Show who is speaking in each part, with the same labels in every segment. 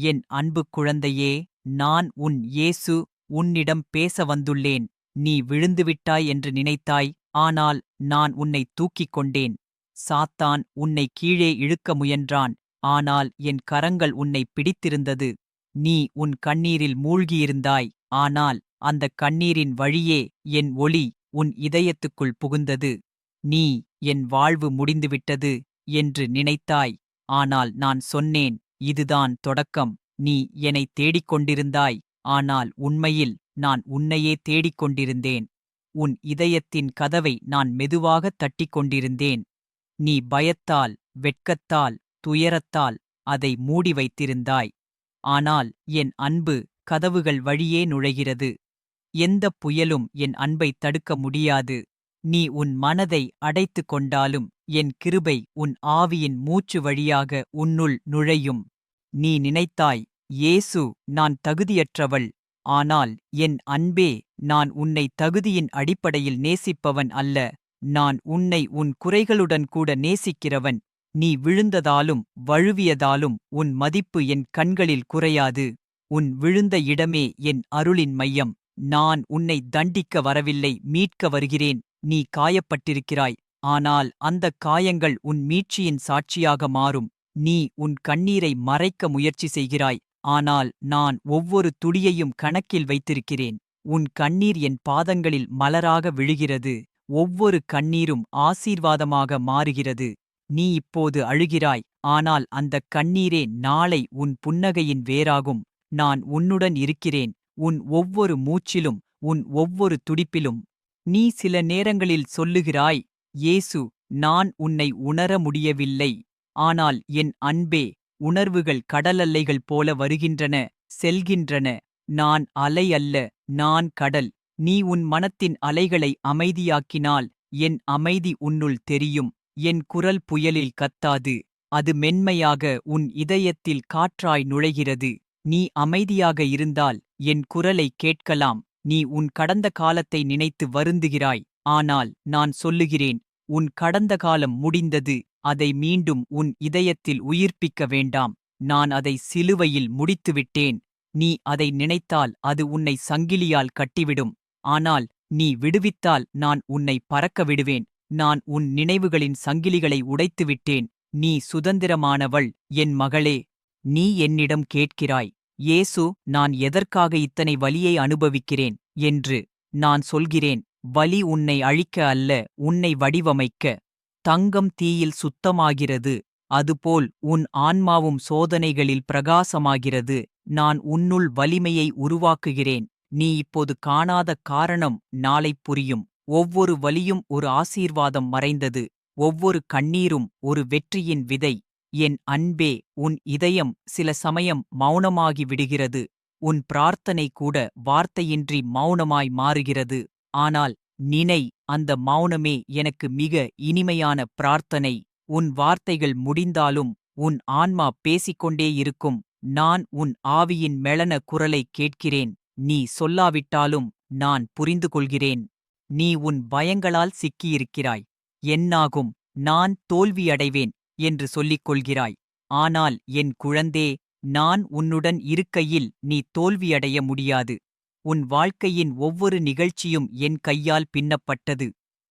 Speaker 1: என் அன்பு குழந்தையே நான் உன் இயேசு உன்னிடம் பேச வந்துள்ளேன். நீ விழுந்துவிட்டாய் என்று நினைத்தாய் ஆனால் நான் உன்னை தூக்கிக் கொண்டேன். சாத்தான் உன்னை கீழே இழுக்க முயன்றான் ஆனால் என் கரங்கள் உன்னை பிடித்திருந்தது. நீ உன் கண்ணீரில் மூழ்கியிருந்தாய் ஆனால் அந்த கண்ணீரின் வழியே என் ஒளி உன் இதயத்துக்குள் புகுந்தது. நீ என் வாழ்வு முடிந்துவிட்டது என்று நினைத்தாய் ஆனால் நான் சொன்னேன் இதுதான் தொடக்கம். நீ என்னை தேடிக் கொண்டிருந்தாய் ஆனால் உண்மையில் நான் உன்னையே தேடிக் கொண்டிருந்தேன் உன் இதயத்தின் கதவை நான் மெதுவாகத் தட்டிக் கொண்டிருந்தேன் நீ பயத்தால் வெட்கத்தால் துயரத்தால் அதை மூடி வைத்திருந்தாய். ஆனால் என் அன்பு கதவுகள் வழியே நுழைகிறது. எந்தப் புயலும் என் அன்பை தடுக்க முடியாது. நீ உன் மனதை அடைத்து கொண்டாலும் என் கிருபை உன் ஆவியின் மூச்சு வழியாக உன்னுள் நுழையும். நீ நினைத்தாய் இயேசு நான் தகுதியற்றவள். ஆனால் என் அன்பே நான் உன்னை தகுதியின் அடிப்படையில் நேசிப்பவன் அல்ல. நான் உன்னை உன் குறைகளுடன் கூட நேசிக்கிறவன். நீ விழுந்ததாலும் வழுவியதாலும் உன் மதிப்பு என் கண்களில் குறையாது. உன் விழுந்த இடமே என் அருளின் மையம். நான் உன்னை தண்டிக்க வரவில்லை மீட்க வருகிறேன். நீ காயப்பட்டிருக்கிறாய். ஆனால் அந்தக் காயங்கள் உன் மீட்சியின் சாட்சியாக மாறும். நீ உன் கண்ணீரை மறைக்க முயற்சி செய்கிறாய். ஆனால் நான் ஒவ்வொரு துடியையும் கணக்கில் வைத்திருக்கிறேன். உன் கண்ணீர் என் பாதங்களில் மலராக விழுகிறது. ஒவ்வொரு கண்ணீரும் ஆசீர்வாதமாக மாறுகிறது. நீ இப்போது அழுகிறாய். ஆனால் அந்தக் கண்ணீரே நாளை உன் புன்னகையின் வேராகும். நான் உன்னுடன் இருக்கிறேன். உன் ஒவ்வொரு மூச்சிலும் உன் ஒவ்வொரு துடிப்பிலும். நீ சில நேரங்களில் சொல்லுகிறாய் இயேசு நான் உன்னை உணர முடியவில்லை. ஆனால் என் அன்பே உணர்வுகள் கடலல்லைகள் போல வருகின்றன செல்கின்றன. நான் அலை அல்ல நான் கடல். நீ உன் மனத்தின் அலைகளை அமைதியாக்கினால் என் அமைதி உன்னுள் தெரியும். என் குரல் புயலில் கத்தாது. அது மென்மையாக உன் இதயத்தில் காற்றாய் நுழைகிறது. நீ அமைதியாக இருந்தால் என் குரலை கேட்கலாம். நீ உன் கடந்த காலத்தை நினைத்து வருந்துகிறாய். ஆனால் நான் சொல்லுகிறேன் உன் கடந்த காலம் முடிந்தது. அதை மீண்டும் உன் இதயத்தில் உயிர்ப்பிக்க வேண்டாம். நான் அதை சிலுவையில் முடித்துவிட்டேன். நீ அதை நினைத்தால் அது உன்னை சங்கிலியால் கட்டிவிடும். ஆனால் நீ விடுவித்தால் நான் உன்னை பறக்க விடுவேன் நான் உன் நினைவுகளின் சங்கிலிகளை உடைத்துவிட்டேன். நீ சுதந்திரமானவள் என் மகளே. நீ என்னிடம் கேட்கிறாய் இயேசு நான் எதற்காக இத்தனை வலியை அனுபவிக்கிறேன்? என்று நான் சொல்கிறேன். வலி உன்னை அழிக்க அல்ல உன்னை வடிவமைக்க. தங்கம் தீயில் சுத்தமாகிறது அதுபோல் உன் ஆன்மாவும் சோதனைகளில் பிரகாசமாகிறது நான் உன்னுள் வலிமையை உருவாக்குகிறேன் நீ இப்போது காணாத காரணம் நாளை புரியும். ஒவ்வொரு வலியும் ஒரு ஆசீர்வாதம் மறைந்தது ஒவ்வொரு கண்ணீரும் ஒரு வெற்றியின் விதை. என் அன்பே உன் இதயம் சில சமயம் மௌனமாகி விடுகிறது உன் பிரார்த்தனை கூட வார்த்தையின்றி மௌனமாய் மாறுகிறது ஆனால் நினை அந்த மௌனமே எனக்கு மிக இனிமையான பிரார்த்தனை. உன் வார்த்தைகள் முடிந்தாலும் உன் ஆன்மா பேசிக்கொண்டே இருக்கும். நான் உன் ஆவியின் மெளன குரலை கேட்கிறேன். நீ சொல்லாவிட்டாலும் நான் புரிந்து கொள்கிறேன் நீ உன் பயங்களால் சிக்கியிருக்கிறாய். என்னாகும்? நான் தோல்வியடைவேன் என்று சொல்லிக் கொள்கிறாய் ஆனால் என் குழந்தே நான் உன்னுடன் இருக்கையில் நீ தோல்வியடைய முடியாது. உன் வாழ்க்கையின் ஒவ்வொரு நிகழ்ச்சியும் என் கையால் பின்னப்பட்டது.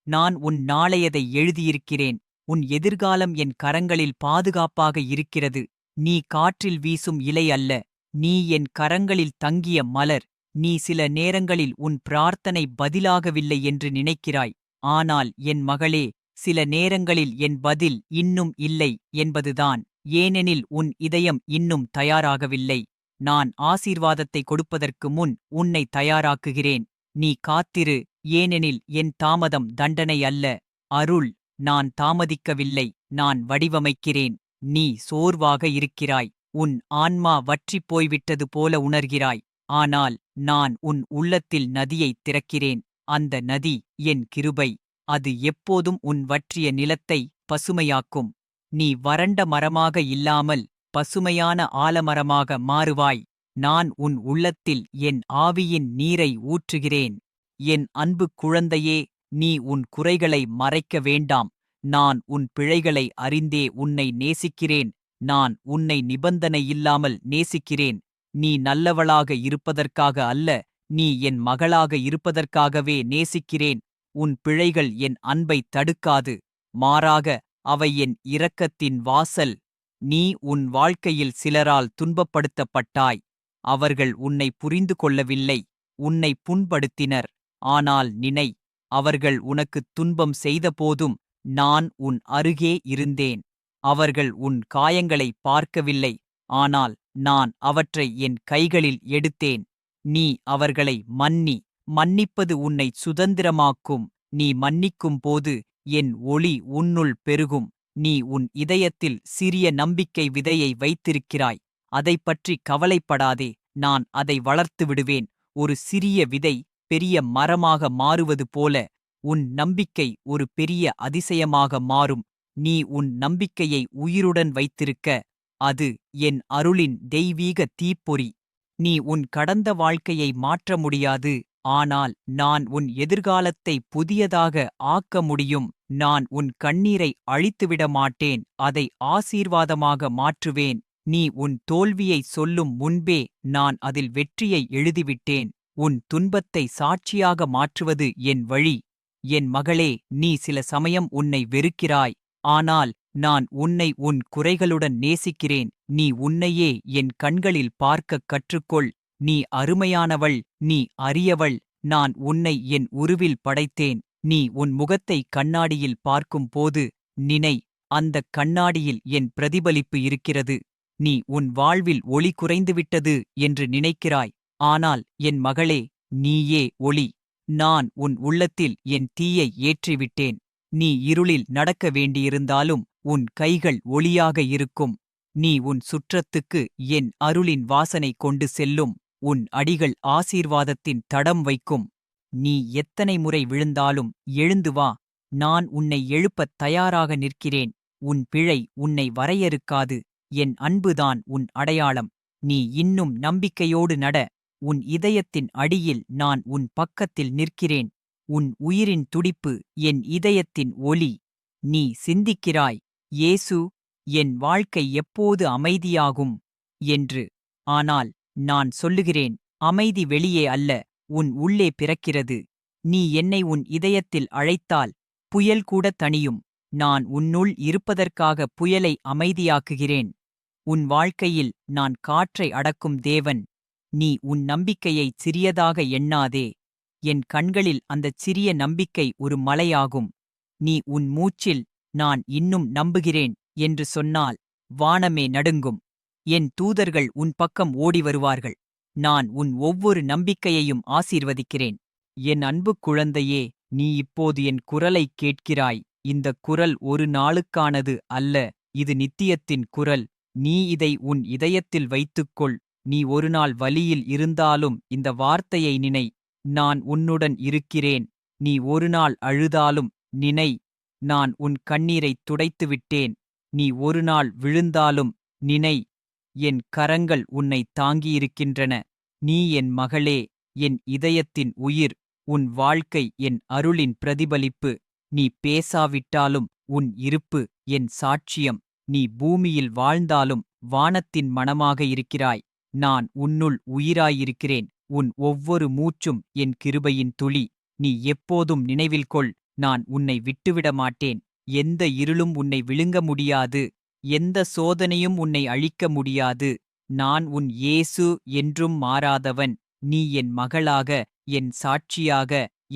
Speaker 1: நான் உன் நாளையதை எழுதியிருக்கிறேன். உன் எதிர்காலம் என் கரங்களில் பாதுகாப்பாக இருக்கிறது. நீ காற்றில் வீசும் இலை அல்ல. நீ என் கரங்களில் தங்கிய மலர். நீ சில நேரங்களில் உன் பிரார்த்தனை பதிலாகவில்லை என்று நினைக்கிறாய். ஆனால் என் மகளே சில நேரங்களில் என் பதில் இன்னும் இல்லை என்பதுதான். ஏனெனில் உன் இதயம் இன்னும் தயாராகவில்லை. நான் ஆசீர்வாதத்தை கொடுப்பதற்கு முன் உன்னை தயாராக்குகிறேன். நீ காத்திரு ஏனெனில் என் தாமதம் தண்டனை அல்ல. அருள் நான் தாமதிக்கவில்லை நான் வடிவமைக்கிறேன். நீ சோர்வாக இருக்கிறாய் உன் ஆன்மா வற்றிப் போய்விட்டது போல உணர்கிறாய். ஆனால் நான் உன் உள்ளத்தில் நதியைத் திறக்கிறேன் அந்த நதி என் கிருபை. அது எப்போதும் உன் வற்றிய நிலத்தை பசுமையாக்கும். நீ வறண்ட மரமாக இல்லாமல் பசுமையான ஆலமரமாக மாறுவாய். நான் உன் உள்ளத்தில் என் ஆவியின் நீரை ஊற்றுகிறேன். என் அன்பு குழந்தையே நீ உன் குறைகளை மறைக்க வேண்டாம். நான் உன் பிழைகளை அறிந்தே உன்னை நேசிக்கிறேன். நான் உன்னை நிபந்தனை இல்லாமல் நேசிக்கிறேன். நீ நல்லவளாக இருப்பதற்காக அல்ல நீ என் மகளாக இருப்பதற்காகவே நேசிக்கிறேன். உன் பிழைகள் என் அன்பை தடுக்காது. மாறாக அவை என் இரக்கத்தின் வாசல். நீ உன் வாழ்க்கையில் சிலரால் துன்பப்படுத்தப்பட்டாய். அவர்கள் உன்னை புரிந்து கொள்ளவில்லை. உன்னை புண்படுத்தினர். ஆனால் நினை அவர்கள் உனக்குத் துன்பம் செய்தபோதும் நான் உன் அருகே இருந்தேன். அவர்கள் உன் காயங்களை பார்க்கவில்லை. ஆனால் நான் அவற்றை என் கைகளில் எடுத்தேன். நீ அவர்களை மன்னி மன்னிப்பது உன்னை சுதந்திரமாக்கும். நீ மன்னிக்கும் போது என் ஒளி உன்னுள் பெருகும். நீ உன் இதயத்தில் சிறிய நம்பிக்கை விதையை வைத்திருக்கிறாய். அதைப் பற்றி கவலைப்படாதே நான் அதை வளர்த்து விடுவேன். ஒரு சிறிய விதை பெரிய மரமாக மாறுவது போல உன் நம்பிக்கை ஒரு பெரிய அதிசயமாக மாறும். நீ உன் நம்பிக்கையை உயிருடன் வைத்திருக்க அது என் அருளின் தெய்வீக தீப்பொறி. நீ உன் கடந்த வாழ்க்கையை மாற்ற முடியாது. ஆனால் நான் உன் எதிர்காலத்தை புதியதாக ஆக்க முடியும். நான் உன் கண்ணீரை அழித்துவிட மாட்டேன். அதை ஆசீர்வாதமாக மாற்றுவேன். நீ உன் தோல்வியை சொல்லும் முன்பே நான் அதில் வெற்றியை எழுதிவிட்டேன். உன் துன்பத்தை சாட்சியாக மாற்றுவது என் வழி. என் மகளே நீ சில சமயம் உன்னை வெறுக்கிறாய். ஆனால் நான் உன்னை உன் குறைகளுடன் நேசிக்கிறேன். நீ உன்னையே என் கண்களில் பார்க்கக் கற்றுக்கொள். நீ அருமையானவள் நீ அரியவள் நான் உன்னை என் உருவில் படைத்தேன். நீ உன் முகத்தை கண்ணாடியில் பார்க்கும் போது நினை அந்தக் கண்ணாடியில் என் பிரதிபலிப்பு இருக்கிறது. நீ உன் வாழ்வில் ஒளி குறைந்துவிட்டது என்று நினைக்கிறாய். ஆனால் என் மகளே நீயே ஒளி. நான் உன் உள்ளத்தில் என் தீயை ஏற்றிவிட்டேன். நீ இருளில் நடக்க வேண்டியிருந்தாலும் உன் கைகள் ஒளியாக இருக்கும். நீ உன் சுற்றத்துக்கு என் அருளின் வாசனை கொண்டு செல்லும். உன் அடிகள் ஆசீர்வாதத்தின் தடம் வைக்கும். நீ எத்தனை முறை விழுந்தாலும் எழுந்து வா. நான் உன்னை எழுப்பத் தயாராக நிற்கிறேன். உன் பிழை உன்னை வரையறுக்காது. என் அன்புதான் உன் அடையாளம். நீ இன்னும் நம்பிக்கையோடு நட. உன் இதயத்தின் அடியில் நான் உன் பக்கத்தில் நிற்கிறேன். உன் உயிரின் துடிப்பு என் இதயத்தின் ஒலி. நீ சிந்திக்கிறாய். இயேசு என் வாழ்க்கை எப்போது அமைதியாகும்? என்று. ஆனால் நான் சொல்லுகிறேன் அமைதி வெளியே அல்ல உன் உள்ளே பிறக்கிறது. நீ என்னை உன் இதயத்தில் அழைத்தால் புயல் கூட தணியும். நான் உன்னுள் இருப்பதற்காக புயலை அமைதியாக்குகிறேன். உன் வாழ்க்கையில் நான் காற்றை அடக்கும் தேவன். நீ உன் நம்பிக்கையைச் சிறியதாக எண்ணாதே. என் கண்களில் அந்தச் சிறிய நம்பிக்கை ஒரு மலையாகும். நீ உன் மூச்சில் நான் இன்னும் நம்புகிறேன் என்று சொன்னால் வானமே நடுங்கும். என் தூதர்கள் உன் பக்கம் ஓடி வருவார்கள். நான் உன் ஒவ்வொரு நம்பிக்கையையும் ஆசீர்வதிக்கிறேன். என் அன்பு குழந்தையே நீ இப்போது என் குரலைக் கேட்கிறாய். இந்தக் குரல் ஒரு நாளுக்கானது அல்ல இது நித்தியத்தின் குரல். நீ இதை உன் இதயத்தில் வைத்துக்கொள். நீ ஒருநாள் வலியில் இருந்தாலும் இந்த வார்த்தையை நினை. நான் உன்னுடன் இருக்கிறேன். நீ ஒருநாள் அழுதாலும் நினை. நான் உன் கண்ணீரைத் துடைத்துவிட்டேன். நீ ஒருநாள் விழுந்தாலும் நினை. என் கரங்கள் உன்னை தாங்கியிருக்கின்றன. நீ என் மகளே என் இதயத்தின் உயிர் உன் வாழ்க்கை என் அருளின் பிரதிபலிப்பு. நீ பேசாவிட்டாலும் உன் இருப்பு என் சாட்சியம். நீ பூமியில் வாழ்ந்தாலும் வானத்தின் மனமாக இருக்கிறாய். நான் உன்னுள் உயிராயிருக்கிறேன். உன் ஒவ்வொரு மூச்சும் என் கிருபையின் துளி. நீ எப்போதும் நினைவில் கொள் நான் உன்னை விட்டுவிட மாட்டேன் எந்த இருளும் உன்னை விழுங்க முடியாது. எந்த சோதனையும் உன்னை அழிக்க முடியாது. நான் உன் இயேசு என்றும் மாறாதவன். நீ என் மகளாக என் சாட்சியாக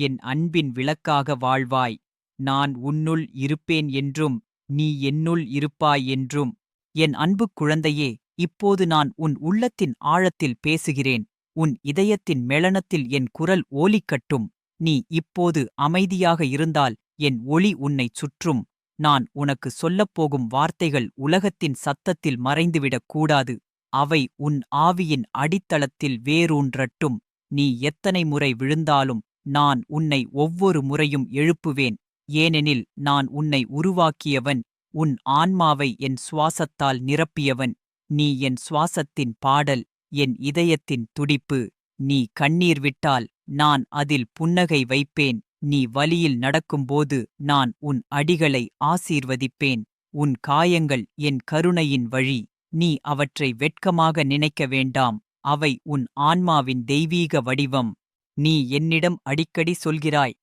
Speaker 1: என் அன்பின் விளக்காக வாழ்வாய். நான் உன்னுள் இருப்பேன் என்றும் நீ என்னுள் இருப்பாய் என்றும். என் அன்பு குழந்தையே இப்போது நான் உன் உள்ளத்தின் ஆழத்தில் பேசுகிறேன். உன் இதயத்தின் மெளனத்தில் என் குரல் ஓலிக்கட்டும் நீ இப்போது அமைதியாக இருந்தால் என் ஒளி உன்னைச் சுற்றும். நான் உனக்கு சொல்லப்போகும் வார்த்தைகள் உலகத்தின் சத்தத்தில் மறைந்துவிடக் கூடாது. அவை உன் ஆவியின் அடித்தளத்தில் வேரூன்றட்டும். நீ எத்தனை முறை விழுந்தாலும் நான் உன்னை ஒவ்வொரு முறையும் எழுப்புவேன். ஏனெனில் நான் உன்னை உருவாக்கியவன் உன் ஆன்மாவை என் சுவாசத்தால் நிரப்பியவன். நீ என் சுவாசத்தின் பாடல் என் இதயத்தின் துடிப்பு. நீ கண்ணீர் விட்டால் நான் அதில் புன்னகை வைப்பேன். நீ வலியில் நடக்கும்போது நான் உன் அடிகளை ஆசீர்வதிப்பேன். உன் காயங்கள் என் கருணையின் வழி. நீ அவற்றை வெட்கமாக நினைக்க வேண்டாம். அவை உன் ஆன்மாவின் தெய்வீக வடிவம். நீ என்னிடம் அடிக்கடி சொல்கிறாய்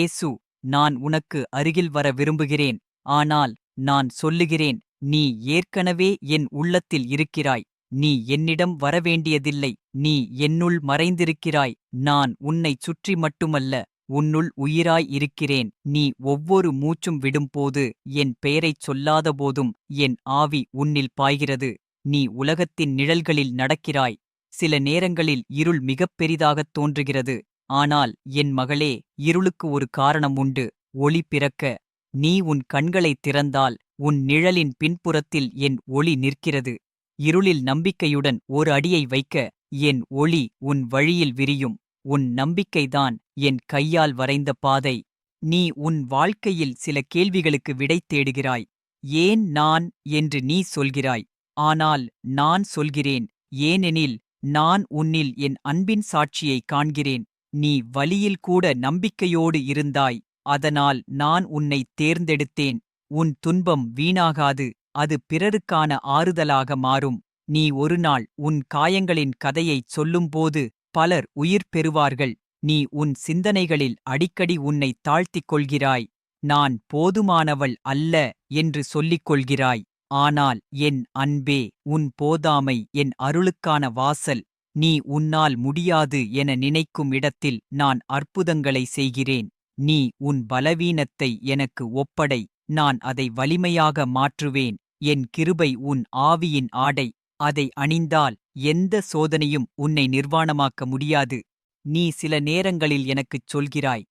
Speaker 1: ஏசு நான் உனக்கு அருகில் வர விரும்புகிறேன். ஆனால் நான் சொல்லுகிறேன் நீ ஏற்கனவே என் உள்ளத்தில் இருக்கிறாய். நீ என்னிடம் வரவேண்டியதில்லை. நீ என்னுள் மறைந்திருக்கிறாய். நான் உன்னைச் சுற்றி மட்டுமல்ல உன்னுள் உயிராய் இருக்கிறேன். நீ ஒவ்வொரு மூச்சும் விடும்போது என் பெயரைச் சொல்லாதபோதும் என் ஆவி உன்னில் பாய்கிறது. நீ உலகத்தின் நிழல்களில் நடக்கிறாய். சில நேரங்களில் இருள் மிகப் பெரிதாகத் தோன்றுகிறது. ஆனால் என் மகளே இருளுக்கு ஒரு காரணம் உண்டு. ஒளி பிறக்க. நீ உன் கண்களைத் திறந்தால் உன் நிழலின் பின்புறத்தில் என் ஒளி நிற்கிறது. இருளில் நம்பிக்கையுடன் ஒரு அடியை வைக்க என் ஒளி உன் வழியில் விரியும். உன் நம்பிக்கைதான் என் கையால் வரைந்த பாதை. நீ உன் வாழ்க்கையில் சில கேள்விகளுக்கு விடை தேடுகிறாய். ஏன் நான் என்று நீ சொல்கிறாய். ஆனால் நான் சொல்கிறேன். ஏனெனில் நான் உன்னில் என் அன்பின் சாட்சியை காண்கிறேன். நீ வலியில் கூட நம்பிக்கையோடு இருந்தாய். அதனால் நான் உன்னை தேர்ந்தெடுத்தேன். உன் துன்பம் வீணாகாது. அது பிறருக்கான ஆறுதலாக மாறும். நீ ஒருநாள் உன் காயங்களின் கதையைச் சொல்லும்போது பலர் உயிர் பெறுவார்கள். நீ உன் சிந்தனைகளில் அடிக்கடி உன்னை தாழ்த்திக் கொள்கிறாய் நான் போதுமானவள் அல்ல என்று சொல்லிக் கொள்கிறாய் ஆனால் என் அன்பே உன் போதாமை என் அருளுக்கான வாசல். நீ உன்னால் முடியாது என நினைக்கும் இடத்தில் நான் அற்புதங்களை செய்கிறேன். நீ உன் பலவீனத்தை எனக்கு ஒப்படை. நான் அதை வலிமையாக மாற்றுவேன். என் கிருபை உன் ஆவியின் ஆடை. அதை அணிந்தால் எந்த சோதனையும் உன்னை நிர்வாணமாக்க முடியாது. நீ சில நேரங்களில் எனக்குச் சொல்கிறாய்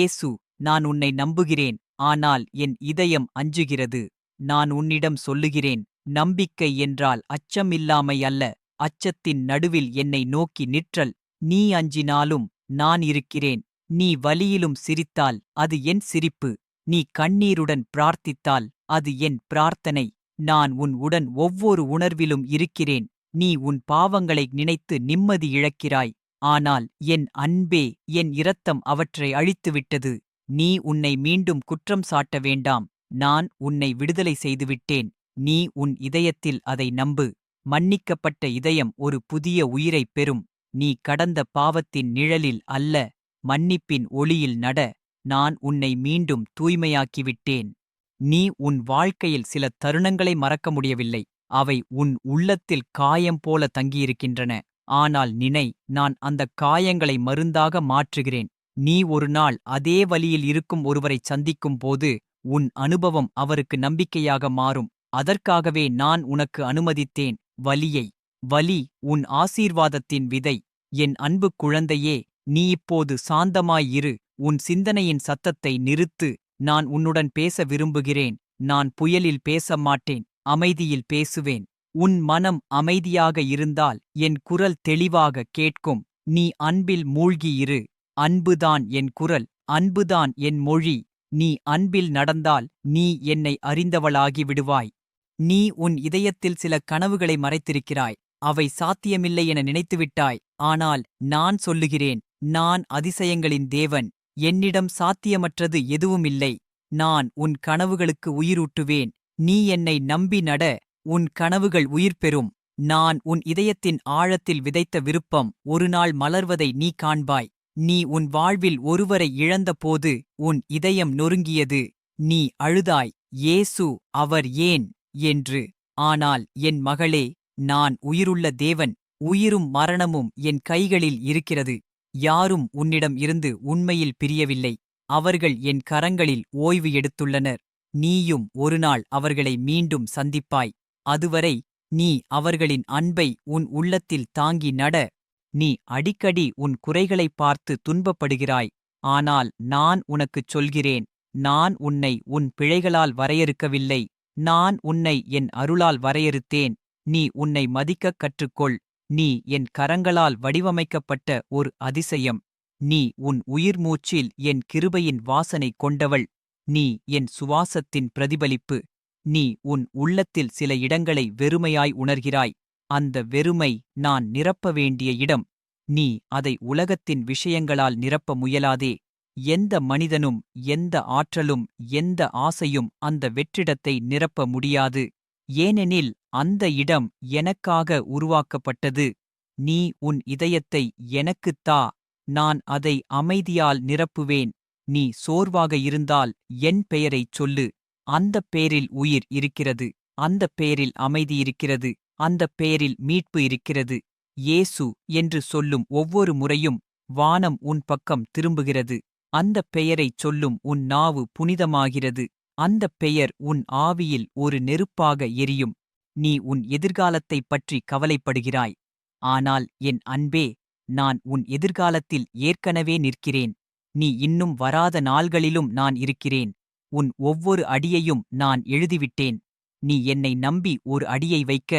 Speaker 1: ஏசு நான் உன்னை நம்புகிறேன் ஆனால் என் இதயம் அஞ்சுகிறது. நான் உன்னிடம் சொல்லுகிறேன் நம்பிக்கை என்றால் அச்சமில்லாமை அல்ல அச்சத்தின் நடுவில் என்னை நோக்கி நிற்றல். நீ அஞ்சினாலும் நான் இருக்கிறேன். நீ வலியிலும் சிரித்தால் அது என் சிரிப்பு. நீ கண்ணீருடன் பிரார்த்தித்தால் அது என் பிரார்த்தனை. நான் உன் உடன் ஒவ்வொரு உணர்விலும் இருக்கிறேன். நீ உன் பாவங்களை நினைத்து நிம்மதி இழக்கிறாய். ஆனால் என் அன்பே என் இரத்தம் அவற்றை அழித்துவிட்டது. நீ உன்னை மீண்டும் குற்றம் சாட்ட வேண்டாம். நான் உன்னை விடுதலை செய்துவிட்டேன். நீ உன் இதயத்தில் அதை நம்பு. மன்னிக்கப்பட்ட இதயம் ஒரு புதிய உயிரைப் பெறும். நீ கடந்த பாவத்தின் நிழலில் அல்ல மன்னிப்பின் ஒளியில் நட. நான் உன்னை மீண்டும் தூய்மையாக்கிவிட்டேன். நீ உன் வாழ்க்கையில் சில தருணங்களை மறக்க முடியவில்லை. அவை உன் உள்ளத்தில் காயம் போல தங்கியிருக்கின்றன. ஆனால் நினை நான் அந்த காயங்களை மருந்தாக மாற்றுகிறேன். நீ ஒரு நாள் அதே வழியில் இருக்கும் ஒருவரைச் சந்திக்கும் போது உன் அனுபவம் அவருக்கு நம்பிக்கையாக மாறும். அதற்காகவே நான் உனக்கு அனுமதித்தேன். வலியை வலி உன் ஆசீர்வாதத்தின் விதை. என் அன்பு குழந்தையே நீ இப்போது சாந்தமாயிரு உன் சிந்தனையின் சத்தத்தை நிறுத்து. நான் உன்னுடன் பேச விரும்புகிறேன். நான் புயலில் பேச மாட்டேன். அமைதியில் பேசுவேன். உன் மனம் அமைதியாக இருந்தால் என் குரல் தெளிவாக கேட்கும். நீ அன்பில் மூழ்கியிரு அன்புதான் என் குரல். அன்புதான் என் மொழி. நீ அன்பில் நடந்தால் நீ என்னை அறிந்தவளாகி விடுவாய். நீ உன் இதயத்தில் சில கனவுகளை மறைத்திருக்கிறாய். அவை சாத்தியமில்லை என நினைத்துவிட்டாய். ஆனால் நான் சொல்லுகிறேன் நான் அதிசயங்களின் தேவன். என்னிடம் சாத்தியமற்றது எதுவுமில்லை. நான் உன் கனவுகளுக்கு உயிரூட்டுவேன். நீ என்னை நம்பி நட உன் கனவுகள் உயிர் பெறும். நான் உன் இதயத்தின் ஆழத்தில் விதைத்த விருப்பம் ஒருநாள் மலர்வதை நீ காண்பாய். நீ உன் வாழ்வில் ஒருவரை இழந்தபோது உன் இதயம் நொறுங்கியது. நீ அழுதாய் ஏசு அவர் ஏன் என்று. ஆனால் என் மகளே நான் உயிருள்ள தேவன் உயிரும் மரணமும் என் கைகளில் இருக்கிறது. யாரும் உன்னிடம் இருந்து உண்மையில் பிரியவில்லை. அவர்கள் என் கரங்களில் ஓய்வு எடுத்துள்ளனர். நீயும் ஒருநாள் அவர்களை மீண்டும் சந்திப்பாய். அதுவரை நீ அவர்களின் அன்பை உன் உள்ளத்தில் தாங்கி நட. நீ அடிக்கடி உன் குறைகளைப் பார்த்து துன்பப்படுகிறாய். ஆனால் நான் உனக்குச் சொல்கிறேன் நான் உன்னை உன் பிழைகளால் வரையறுக்கவில்லை. நான் உன்னை என் அருளால் வரையறுத்தேன். நீ உன்னை மதிக்கக் கற்றுக்கொள். நீ என் கரங்களால் வடிவமைக்கப்பட்ட ஒரு அதிசயம். நீ உன் உயிர் மூச்சில் என் கிருபையின் வாசனை கொண்டவள். நீ என் சுவாசத்தின் பிரதிபலிப்பு. நீ உன் உள்ளத்தில் சில இடங்களை வெறுமையாய் உணர்கிறாய். அந்த வெறுமை நான் நிரப்ப வேண்டிய இடம். நீ அதை உலகத்தின் விஷயங்களால் நிரப்ப முயலாதே. எந்த மனிதனும் எந்த ஆற்றலும் எந்த ஆசையும் அந்த வெற்றிடத்தை நிரப்ப முடியாது. ஏனெனில் அந்த இடம் எனக்காக உருவாக்கப்பட்டது. நீ உன் இதயத்தை எனக்குத் தா. நான் அதை அமைதியால் நிரப்புவேன். நீ சோர்வாக இருந்தால் என் பெயரைச் சொல்லு. அந்தப் பேரில் உயிர் இருக்கிறது. அந்தப் பேரில் அமைதி இருக்கிறது. அந்தப் பேரில் மீட்பு இருக்கிறது. ஏசு என்று சொல்லும் ஒவ்வொரு முறையும் வானம் உன் பக்கம் திரும்புகிறது. அந்தப் பெயரைச் சொல்லும் உன் நாவு புனிதமாகிறது. அந்தப் பெயர் உன் ஆவியில் ஒரு நெருப்பாக எரியும். நீ உன் எதிர்காலத்தைப் பற்றி கவலைப்படுகிறாய். ஆனால் என் அன்பே நான் உன் எதிர்காலத்தில் ஏற்கனவே நிற்கிறேன். நீ இன்னும் வராத நாள்களிலும் நான் இருக்கிறேன். உன் ஒவ்வொரு அடியையும் நான் எழுதிவிட்டேன். நீ என்னை நம்பி ஒரு அடியை வைக்க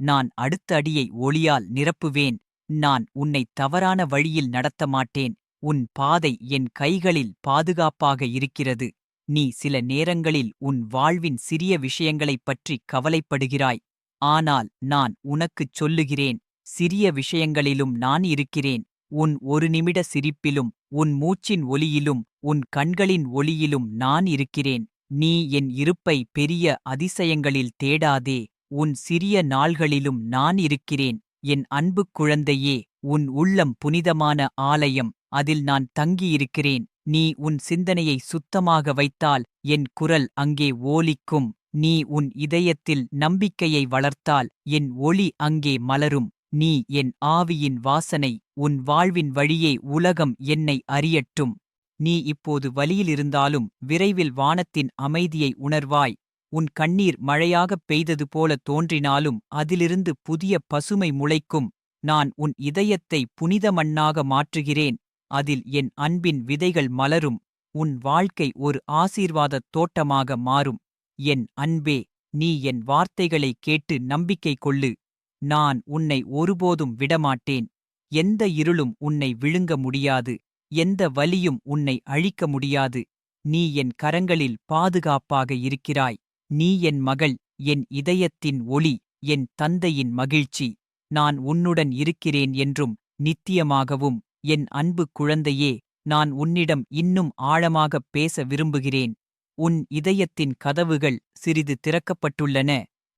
Speaker 1: நான் அடுத்த அடியை ஒளியால் நிரப்புவேன். நான் உன்னை தவறான வழியில் நடத்த மாட்டேன். உன் பாதை என் கைகளில் பாதுகாப்பாக இருக்கிறது. நீ சில நேரங்களில் உன் வாழ்வின் சிறிய விஷயங்களைப் பற்றி கவலைப்படுகிறாய். ஆனால் நான் உனக்குச் சொல்லுகிறேன். சிறிய விஷயங்களிலும் நான் இருக்கிறேன். உன் ஒரு நிமிட சிரிப்பிலும் உன் மூச்சின் ஒலியிலும் உன் கண்களின் ஒளியிலும் நான் இருக்கிறேன். நீ என் இருப்பை பெரிய அதிசயங்களில் தேடாதே. உன் சிறிய நாள்களிலும் நான் இருக்கிறேன். என் அன்பு குழந்தையே உன் உள்ளம் புனிதமான ஆலயம் அதில் நான் தங்கியிருக்கிறேன். நீ உன் சிந்தனையை சுத்தமாக வைத்தால் என் குரல் அங்கே ஓலிக்கும் நீ உன் இதயத்தில் நம்பிக்கையை வளர்த்தால் என் ஒளி அங்கே மலரும். நீ என் ஆவியின் வாசனை உன் வாழ்வின் வழியே உலகம் என்னை அறியட்டும். நீ இப்போது வலியிலிருந்தாலும் விரைவில் வானத்தின் அமைதியை உணர்வாய். உன் கண்ணீர் மழையாகப் பெய்தது போல தோன்றினாலும் அதிலிருந்து புதிய பசுமை முளைக்கும். நான் உன் இதயத்தை புனித மண்ணாக மாற்றுகிறேன். அதில் என் அன்பின் விதைகள் மலரும். உன் வாழ்க்கை ஒரு ஆசீர்வாதத் தோட்டமாக மாறும். என் அன்பே நீ என் வார்த்தைகளை கேட்டு நம்பிக்கை கொள்ளு. நான் உன்னை ஒருபோதும் விடமாட்டேன். எந்த இருளும் உன்னை விழுங்க முடியாது எந்த வலியும் உன்னை அழிக்க முடியாது. நீ என் கரங்களில் பாதுகாப்பாக இருக்கிறாய். நீ என் மகள் என் இதயத்தின் ஒளி என் தந்தையின் மகிழ்ச்சி. நான் உன்னுடன் இருக்கிறேன் என்றும் நித்தியமாகவும் என் அன்பு குழந்தையே நான் உன்னிடம் இன்னும் ஆழமாகப் பேச விரும்புகிறேன். உன் இதயத்தின் கதவுகள் சிறிது திறக்கப்பட்டுள்ளன.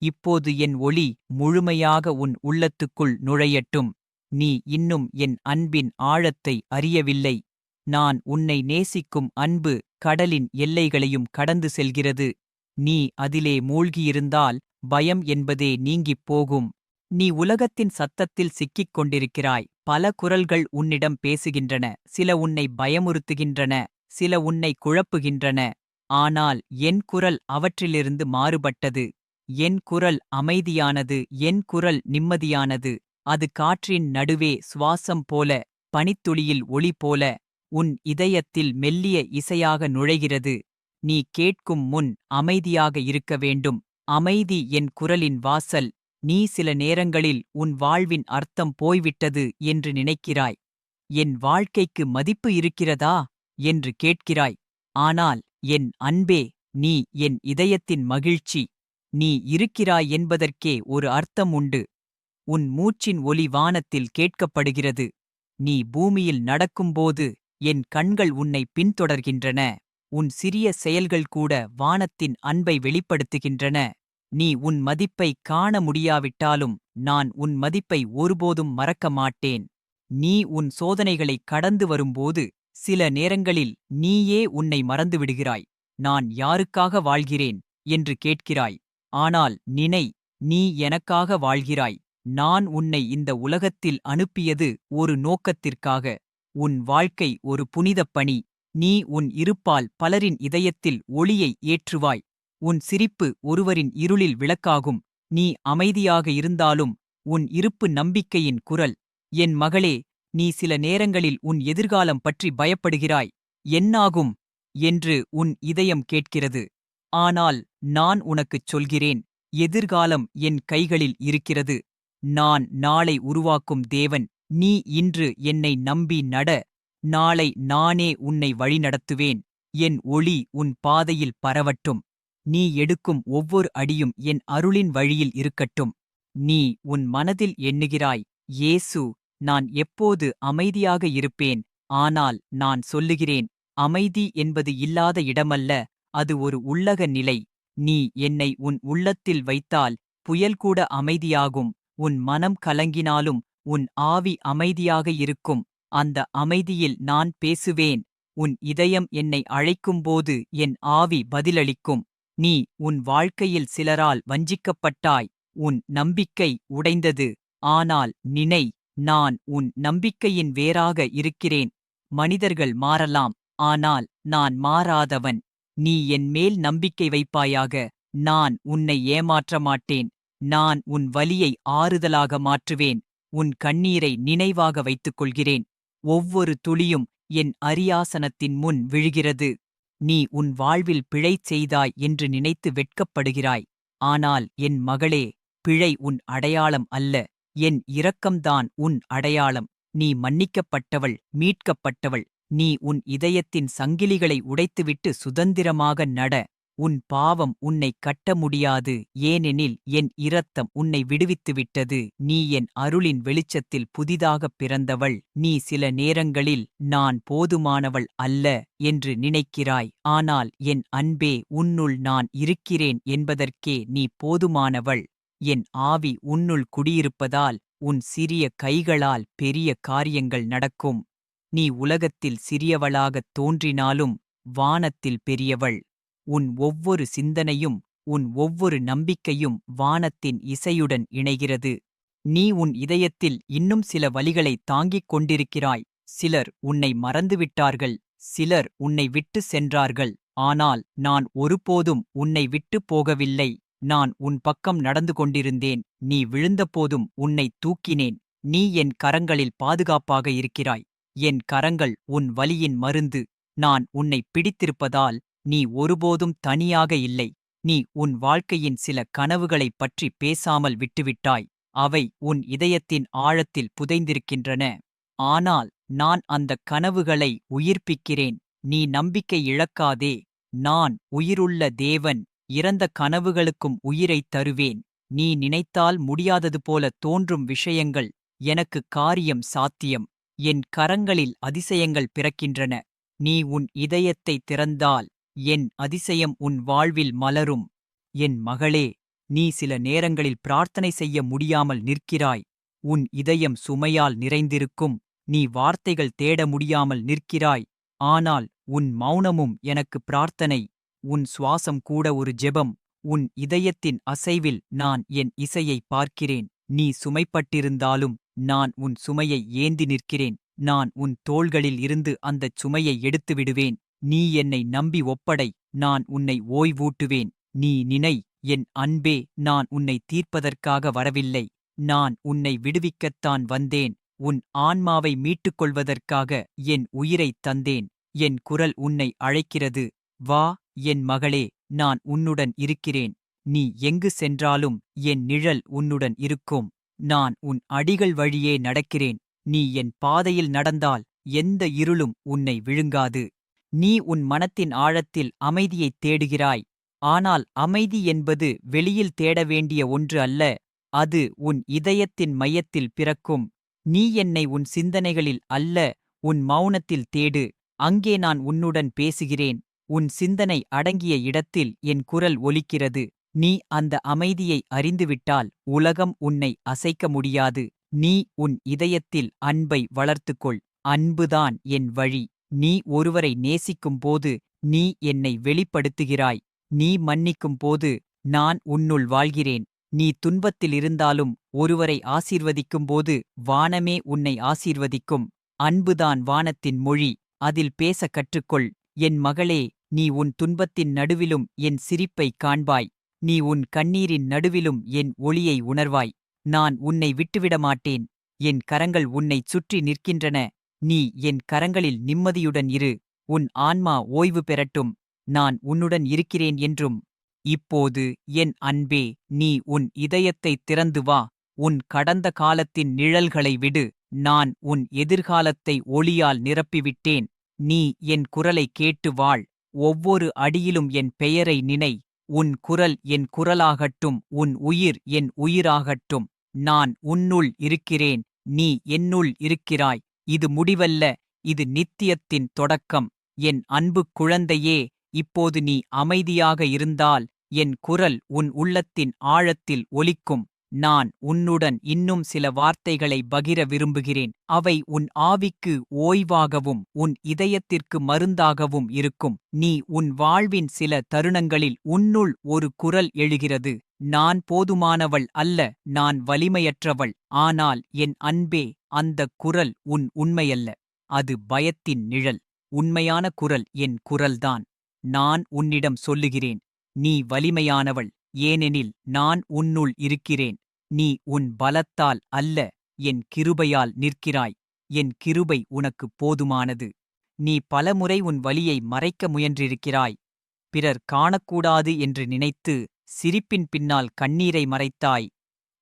Speaker 1: இப்போது என் ஒளி முழுமையாக உன் உள்ளத்துக்குள் நுழையட்டும். நீ இன்னும் என் அன்பின் ஆழத்தை அறியவில்லை. நான் உன்னை நேசிக்கும் அன்பு கடலின் எல்லைகளையும் கடந்து செல்கிறது. நீ அதிலே மூழ்கியிருந்தால் பயம் என்பதே நீங்கிப் போகும். நீ உலகத்தின் சத்தத்தில் சிக்கிக் கொண்டிருக்கிறாய். பல குரல்கள் உன்னிடம் பேசுகின்றன. சில உன்னை பயமுறுத்துகின்றன. சில உன்னை குழப்புகின்றன. ஆனால் என் குரல் அவற்றிலிருந்து மாறுபட்டது. என் குரல் அமைதியானது. என் குரல் நிம்மதியானது. அது காற்றின் நடுவே சுவாசம் போல பனித்துளியில் ஒளி போல உன் இதயத்தில் மெல்லிய இசையாக நுழைகிறது. நீ கேட்கும் முன் அமைதியாக இருக்க வேண்டும். அமைதி என் குரலின் வாசல். நீ சில நேரங்களில் உன் வாழ்வின் அர்த்தம் போய்விட்டது என்று நினைக்கிறாய். என் வாழ்க்கைக்கு மதிப்பு இருக்கிறதா? என்று கேட்கிறாய். ஆனால் என் அன்பே நீ என் இதயத்தின் மகிழ்ச்சி. நீ இருக்கிறாய் என்பதற்கே ஒரு அர்த்தம் உண்டு. உன் மூச்சின் ஒலி வானத்தில் கேட்கப்படுகிறது. நீ பூமியில் நடக்கும்போது என் கண்கள் உன்னை பின்தொடர்கின்றன. உன் சிறிய செயல்கள் கூட வானத்தின் அன்பை வெளிப்படுத்துகின்றன. நீ உன் மதிப்பை காண முடியாவிட்டாலும் நான் உன் மதிப்பை ஒருபோதும் மறக்க மாட்டேன். நீ உன் சோதனைகளை கடந்து வரும்போது சில நேரங்களில் நீயே உன்னை மறந்துவிடுகிறாய். நான் யாருக்காக வாழ்கிறேன்? என்று கேட்கிறாய். ஆனால் நினை நீ எனக்காக வாழ்கிறாய். நான் உன்னை இந்த உலகத்தில் அனுப்பியது ஒரு நோக்கத்திற்காக. உன் வாழ்க்கை ஒரு புனிதப் பணி. நீ உன் இருப்பால் பலரின் இதயத்தில் ஒளியை ஏற்றுவாய். உன் சிரிப்பு ஒருவரின் இருளில் விளக்காகும். நீ அமைதியாக இருந்தாலும் உன் இருப்பு நம்பிக்கையின் குரல். என் மகளே நீ சில நேரங்களில் உன் எதிர்காலம் பற்றி பயப்படுகிறாய். என்னாகும்? என்று உன் இதயம் கேட்கிறது. ஆனால் நான் உனக்குச் சொல்கிறேன். எதிர்காலம் என் கைகளில் இருக்கிறது. நான் நாளை உருவாக்கும் தேவன் நீ இன்று என்னை நம்பி நட நாளை நானே உன்னை வழிநடத்துவேன் என் ஒளி உன் பாதையில் பரவட்டும் நீ எடுக்கும் ஒவ்வொரு அடியும் என் அருளின் வழியில் இருக்கட்டும் நீ உன் மனதில் எண்ணுகிறாய் இயேசு நான் எப்போது அமைதியாக இருப்பேன் ஆனால் நான் சொல்லுகிறேன் அமைதி என்பது இல்லாத இடமல்ல அது ஒரு உள்ளக நிலை நீ என்னை உன் உள்ளத்தில் வைத்தால் புயல் கூட அமைதியாகும் உன் மனம் கலங்கினாலும் உன் ஆவி அமைதியாக இருக்கும். அந்த அமைதியில் நான் பேசுவேன். உன் இதயம் என்னை அழைக்கும்போது என் ஆவி பதிலளிக்கும். நீ உன் வாழ்க்கையில் சிலரால் வஞ்சிக்கப்பட்டாய். உன் நம்பிக்கை உடைந்தது. ஆனால் நினை நான் உன் நம்பிக்கையின் வேறாக இருக்கிறேன். மனிதர்கள் மாறலாம். ஆனால் நான் மாறாதவன். நீ என் மேல் நம்பிக்கை வைப்பாயாக. நான் உன்னை ஏமாற்ற மாட்டேன் நான் உன் வலியை ஆறுதலாக மாற்றுவேன் உன் கண்ணீரை நினைவாக வைத்துக் கொள்கிறேன் ஒவ்வொரு துளியும் என் அரியாசனத்தின் முன் விழுகிறது. நீ உன் வாழ்வில் பிழை செய்தாய் என்று நினைத்து வெட்கப்படுகிறாய். ஆனால் என் மகளே பிழை உன் அடையாளம் அல்ல. என் இரக்கம்தான் உன் அடையாளம். நீ மன்னிக்கப்பட்டவள் மீட்கப்பட்டவள். நீ உன் இதயத்தின் சங்கிலிகளை உடைத்துவிட்டு சுதந்திரமாக நட. உன் பாவம் உன்னை கட்ட முடியாது ஏனெனில் என் இரத்தம் உன்னை விடுவித்துவிட்டது. நீ என் அருளின் வெளிச்சத்தில் புதிதாகப் பிறந்தவள். நீ சில நேரங்களில் நான் போதுமானவள் அல்ல என்று நினைக்கிறாய். ஆனால் என் அன்பே உன்னுள் நான் இருக்கிறேன் என்பதற்கே நீ போதுமானவள். என் ஆவி உன்னுள் குடியிருப்பதால் உன் சிறிய கைகளால் பெரிய காரியங்கள் நடக்கும். நீ உலகத்தில் சிறியவளாகத் தோன்றினாலும் வானத்தில் பெரியவள். உன் ஒவ்வொரு சிந்தனையும் உன் ஒவ்வொரு நம்பிக்கையும் வானத்தின் இசையுடன் இணைகிறது. நீ உன் இதயத்தில் இன்னும் சில வழிகளை தாங்கிக் கொண்டிருக்கிறாய். சிலர் உன்னை மறந்துவிட்டார்கள். சிலர் உன்னை விட்டு சென்றார்கள். ஆனால் நான் ஒருபோதும் உன்னை விட்டுப் போகவில்லை. நான் உன் பக்கம் நடந்து கொண்டிருந்தேன். நீ விழுந்தபோதும் உன்னை தூக்கினேன். நீ என் கரங்களில் பாதுகாப்பாக இருக்கிறாய். என் கரங்கள் உன் வலியின் மருந்து. நான் உன்னை பிடித்திருப்பதால் நீ ஒருபோதும் தனியாக இல்லை. நீ உன் வாழ்க்கையின் சில கனவுகளைப் பற்றி பேசாமல் விட்டுவிட்டாய். அவை உன் இதயத்தின் ஆழத்தில் புதைந்திருக்கின்றன. ஆனால் நான் அந்தக் கனவுகளை உயிர்ப்பிக்கிறேன். நீ நம்பிக்கை இழக்காதே. நான் உயிருள்ள தேவன். இறந்த கனவுகளுக்கும் உயிரைத் தருவேன். நீ நினைத்தால் முடியாதது போல தோன்றும் விஷயங்கள். எனக்கு காரியம் சாத்தியம். என் கரங்களில் அதிசயங்கள் பிறக்கின்றன. நீ உன் இதயத்தை திறந்தால் என் அதிசயம் உன் வாழ்வில் மலரும். என் மகளே நீ சில நேரங்களில் பிரார்த்தனை செய்ய முடியாமல் நிற்கிறாய். உன் இதயம் சுமையால் நிறைந்திருக்கும். நீ வார்த்தைகள் தேட முடியாமல் நிற்கிறாய். ஆனால் உன் மௌனமும் எனக்கு பிரார்த்தனை. உன் சுவாசம் கூட ஒரு ஜெபம். உன் இதயத்தின் அசைவில் நான் என் இசையை பார்க்கிறேன். நீ சுமைப்பட்டிருந்தாலும் நான் உன் சுமையை ஏந்தி நிற்கிறேன். நான் உன் தோள்களில் இருந்து அந்தச் சுமையை எடுத்து விடுவேன். நீ என்னை நம்பி ஒப்படை நான் உன்னை ஓய்வூட்டுவேன். நீ நினை என் அன்பே நான் உன்னை தீர்ப்பதற்காக வரவில்லை. நான் உன்னை விடுவிக்கத்தான் வந்தேன். உன் ஆன்மாவை மீட்டுக் கொள்வதற்காக என் உயிரைத் தந்தேன். என் குரல் உன்னை அழைக்கிறது. வா என் மகளே நான் உன்னுடன் இருக்கிறேன். நீ எங்கு சென்றாலும் என் நிழல் உன்னுடன் இருக்கும். நான் உன் அடிகள் வழியே நடக்கிறேன். நீ என் பாதையில் நடந்தால் எந்த இருளும் உன்னை விழுங்காது. நீ உன் மனத்தின் ஆழத்தில் அமைதியைத் தேடுகிறாய். ஆனால் அமைதி என்பது வெளியில் தேட வேண்டிய ஒன்று அல்ல அது உன் இதயத்தின் மையத்தில் பிறக்கும். நீ என்னை உன் சிந்தனைகளில் அல்ல உன் மௌனத்தில் தேடு. அங்கே நான் உன்னுடன் பேசுகிறேன். உன் சிந்தனை அடங்கிய இடத்தில் என் குரல் ஒலிக்கிறது. நீ அந்த அமைதியை அறிந்துவிட்டால் உலகம் உன்னை அசைக்க முடியாது. நீ உன் இதயத்தில் அன்பை வளர்த்துக்கொள். அன்புதான் என் வழி. நீ ஒருவரை நேசிக்கும்போது நீ என்னை வெளிப்படுத்துகிறாய். நீ மன்னிக்கும் போது நான் உன்னுள் வாழ்கிறேன். நீ துன்பத்தில் இருந்தாலும் ஒருவரை ஆசீர்வதிக்கும்போது வானமே உன்னை ஆசீர்வதிக்கும். அன்புதான் வானத்தின் மொழி. அதில் பேச கற்றுக்கொள். என் மகளே நீ உன் துன்பத்தின் நடுவிலும் என் சிரிப்பைக் காண்பாய். நீ உன் கண்ணீரின் நடுவிலும் என் ஒளியை உணர்வாய். நான் உன்னை விட்டுவிட மாட்டேன் என் கரங்கள் உன்னைச் சுற்றி நிற்கின்றன. நீ என் கரங்களில் நிம்மதியுடன் இரு. உன் ஆன்மா ஓய்வு பெறட்டும். நான் உன்னுடன் இருக்கிறேன் என்றும். இப்போது என் அன்பே நீ உன் இதயத்தைத் திறந்து வா. உன் கடந்த காலத்தின் நிழல்களை விடு. நான் உன் எதிர்காலத்தை ஒளியால் நிரப்பிவிட்டேன். நீ என் குரலை கேட்டு வாழ். ஒவ்வொரு அடியிலும் என் பெயரை நினை. உன் குரல் என் குரலாகட்டும். உன் உயிர் என் உயிராகட்டும். நான் உன்னுள் இருக்கிறேன். நீ என்னுள் இருக்கிறாய். இது முடிவல்ல இது நித்தியத்தின் தொடக்கம். என் அன்புக் குழந்தையே இப்போது நீ அமைதியாக இருந்தால் என் குரல் உன் உள்ளத்தின் ஆழத்தில் ஒலிக்கும். நான் உன்னுடன் இன்னும் சில வார்த்தைகளை பகிர விரும்புகிறேன். அவை உன் ஆவிக்கு ஓய்வாகவும் உன் இதயத்திற்கு மருந்தாகவும் இருக்கும். நீ உன் வாழ்வின் சில தருணங்களில் உன்னுள் ஒரு குரல் எழுகிறது. நான் போதுமானவள் அல்ல நான் வலிமையற்றவள். ஆனால் என் அன்பே அந்தக் குரல் உன் உண்மையல்ல. அது பயத்தின் நிழல். உண்மையான குரல் என் குரல்தான். நான் உன்னிடம் சொல்லுகிறேன். நீ வலிமையானவள். ஏனெனில் நான் உன்னுள் இருக்கிறேன். நீ உன் பலத்தால் அல்ல என் கிருபையால் நிற்கிறாய். என் கிருபை உனக்கு போதுமானது. நீ பலமுறை உன் வலியை மறைக்க முயன்றிருக்கிறாய். பிறர் காணக்கூடாது என்று நினைத்து சிரிப்பின் பின்னால் கண்ணீரை மறைத்தாய்.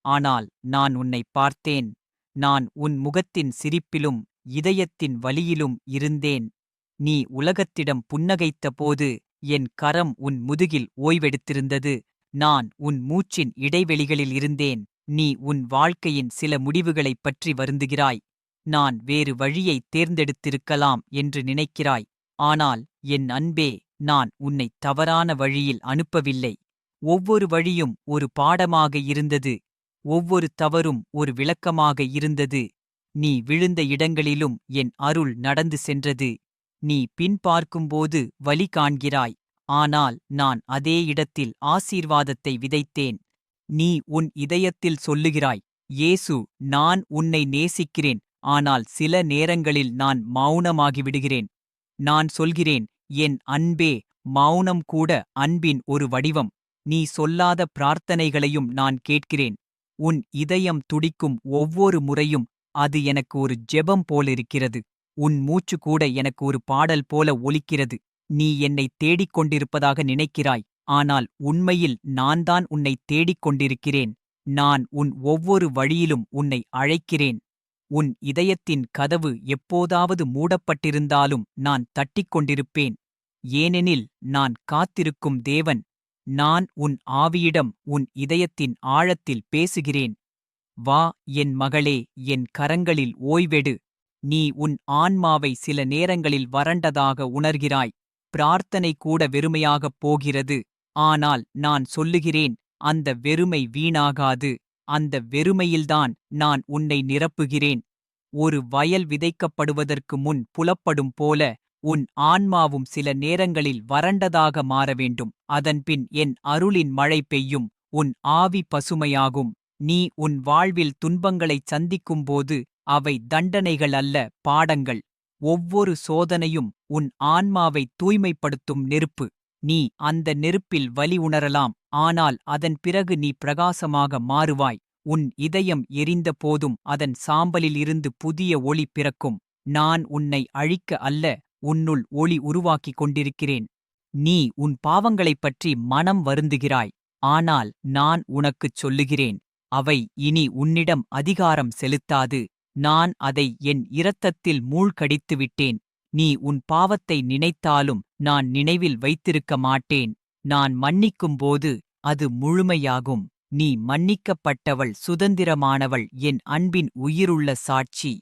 Speaker 1: ஆனால் நான் உன்னை பார்த்தேன். நான் உன் முகத்தின் சிரிப்பிலும் இதயத்தின் வலியிலும் இருந்தேன். நீ உலகத்திடம் புன்னகைத்தபோது என் கரம் உன் முதுகில் ஓய்வெடுத்திருந்தது. நான் உன் மூச்சின் இடைவெளிகளில் இருந்தேன். நீ உன் வாழ்க்கையின் சில முடிவுகளைப் பற்றி வருந்துகிறாய். நான் வேறு வழியை தேர்ந்தெடுத்திருக்கலாம் என்று நினைக்கிறாய். ஆனால் என் அன்பே நான் உன்னை தவறான வழியில் அனுப்பவில்லை. ஒவ்வொரு வழியும் ஒரு பாடமாக இருந்தது. ஒவ்வொரு தவறும் ஒரு விளக்கமாக இருந்தது. நீ விழுந்த இடங்களிலும் என் அருள் நடந்து சென்றது. நீ பின்பார்க்கும்போது வலி காண்கிறாய். ஆனால் நான் அதே இடத்தில் ஆசீர்வாதத்தை விதைத்தேன். நீ உன் இதயத்தில் சொல்லுகிறாய் இயேசு நான் உன்னை நேசிக்கிறேன் ஆனால் சில நேரங்களில் நான் மௌனமாகிவிடுகிறேன். நான் சொல்கிறேன் என் அன்பே மௌனம் கூட அன்பின் ஒரு வடிவம். நீ சொல்லாத பிரார்த்தனைகளையும் நான் கேட்கிறேன். உன் இதயம் துடிக்கும் ஒவ்வொரு முறையும் அது எனக்கு ஒரு ஜெபம் போலிருக்கிறது. உன் மூச்சு கூட எனக்கு ஒரு பாடல் போல ஒலிக்கிறது. நீ என்னை தேடிக் கொண்டிருப்பதாக நினைக்கிறாய். ஆனால் உண்மையில் நான்தான் உன்னை தேடிக் கொண்டிருக்கிறேன் நான் உன் ஒவ்வொரு வழியிலும் உன்னை அழைக்கிறேன். உன் இதயத்தின் கதவு எப்போதாவது மூடப்பட்டிருந்தாலும் நான் தட்டிக் கொண்டிருப்பேன் ஏனெனில் நான் காத்திருக்கும் தேவன். நான் உன் ஆவியிடம் உன் இதயத்தின் ஆழத்தில் பேசுகிறேன். வா என் மகளே என் கரங்களில் ஓய்வெடு. நீ உன் ஆன்மாவை சில நேரங்களில் வறண்டதாக உணர்கிறாய். பிரார்த்தனை கூட வெறுமையாகப் போகிறது. ஆனால் நான் சொல்லுகிறேன் அந்த வெறுமை வீணாகாது அந்த வெறுமையில்தான் நான் உன்னை நிரப்புகிறேன். ஒரு வயல் விதைக்கப்படுவதற்கு முன் புலப்படும் போல உன் ஆன்மாவும் சில நேரங்களில் வறண்டதாக மாற வேண்டும். அதன்பின் என் அருளின் மழை பெய்யும் உன் ஆவி பசுமையாகும். நீ உன் வாழ்வில் துன்பங்களைச் சந்திக்கும்போது அவை தண்டனைகள் அல்ல பாடங்கள். ஒவ்வொரு சோதனையும் உன் ஆன்மாவை தூய்மைப்படுத்தும் நெருப்பு. நீ அந்த நெருப்பில் வலி உணரலாம் ஆனால் அதன் பிறகு நீ பிரகாசமாக மாறுவாய். உன் இதயம் எரிந்த போதும் அதன் சாம்பலிலிருந்து புதிய ஒளி பிறக்கும். நான் உன்னை அழிக்க அல்ல உன்னுள் ஒளி உருவாக்கிக் கொண்டிருக்கிறேன். நீ உன் பாவங்களைப் பற்றி மனம் வருந்துகிறாய். ஆனால் நான் உனக்குச் சொல்லுகிறேன் அவை இனி உன்னிடம் அதிகாரம் செலுத்தாது. நான் அதை என் இரத்தத்தில் மூழ்கடித்துவிட்டேன். நீ உன் பாவத்தை நினைத்தாலும் நான் நினைவில் வைத்திருக்க மாட்டேன். நான் மன்னிக்கும்போது அது முழுமையாகும். நீ மன்னிக்கப்பட்டவள் சுதந்திரமானவள் என் அன்பின் உயிருள்ள சாட்சி.